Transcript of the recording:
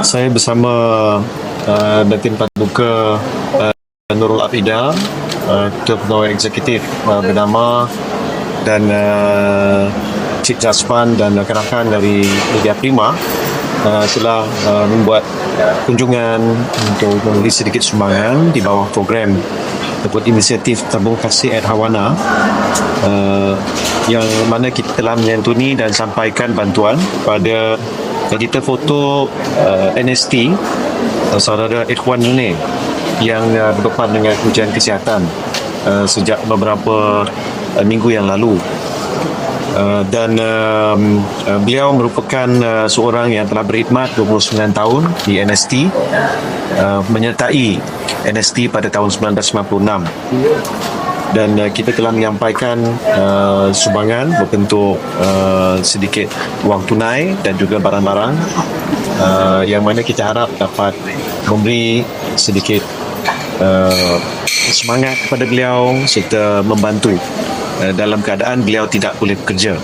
saya bersama uh, Datin Paduka uh, Nurul Afida, uh, Ketua Pegawai Eksekutif uh, bernama dan uh, Cik Jasman dan rakan-rakan dari Media Prima uh, telah uh, membuat kunjungan untuk memberi sedikit sumbangan di bawah program ataupun inisiatif tabung kasih at Hawana uh, yang mana kita telah menyantuni dan sampaikan bantuan pada editor foto uh, NST uh, saudara Ikhwan Nune yang uh, berdepan dengan ujian kesihatan uh, sejak beberapa uh, minggu yang lalu. Uh, dan um, uh, beliau merupakan uh, seorang yang telah berkhidmat 29 tahun di NST uh, menyertai NST pada tahun 1996 dan uh, kita telah menyampaikan uh, sumbangan berbentuk uh, sedikit wang tunai dan juga barang-barang uh, yang mana kita harap dapat memberi sedikit uh, semangat kepada beliau serta membantu uh, dalam keadaan beliau tidak boleh bekerja